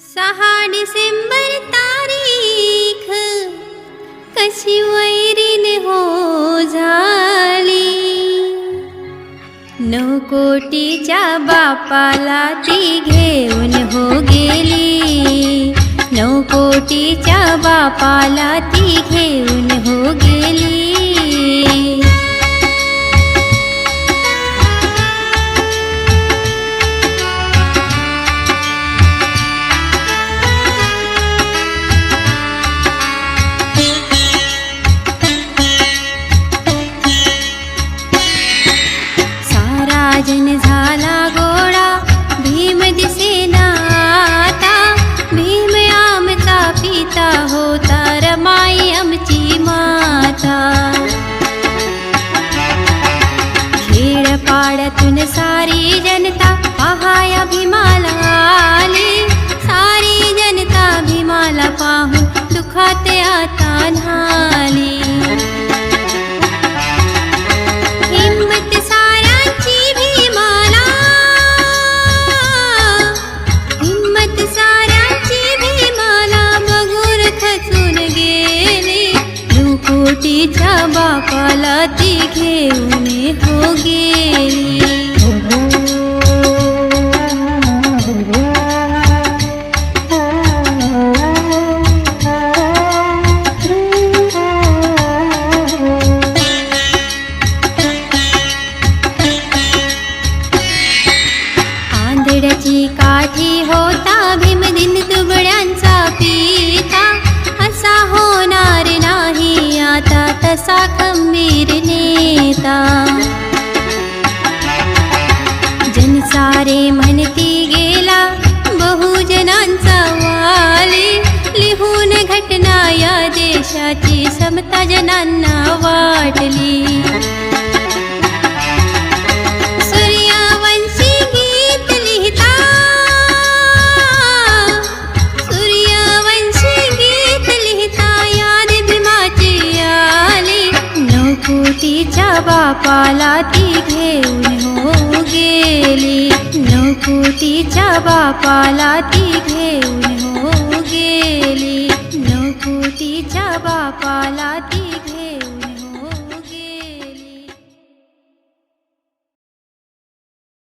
सहा डिसेंबर तारीख कशी वैरीन हो झाली? नऊ कोटीच्या बापाला ती घेऊन हो गेली. नऊ कोटीच्या बापाला ती घेऊन हो गेली. राजन जन झाला गोडा भीम दिसेना आता. भीम आमचा पिता होता रमाई आमची माता. खेळ पाड्यातून सारी जनता पहाया भीमाला आली. सारी जनता भीमाला पाहून दुखात आता न्हाली. कोटीच्या बापाला ती घेऊन हो गेली आंधळ्याची काठी होता आता खंबीर नेता। जनसारे म्हणती गेला बहुजनांचा वाली। लिहून घटना या देशाची समता जनांना वाट। बापाला ती घेऊन हो गेली. नको तिच्या बापाला ती घेऊन हो गेली. नको तिच्या बापाला ती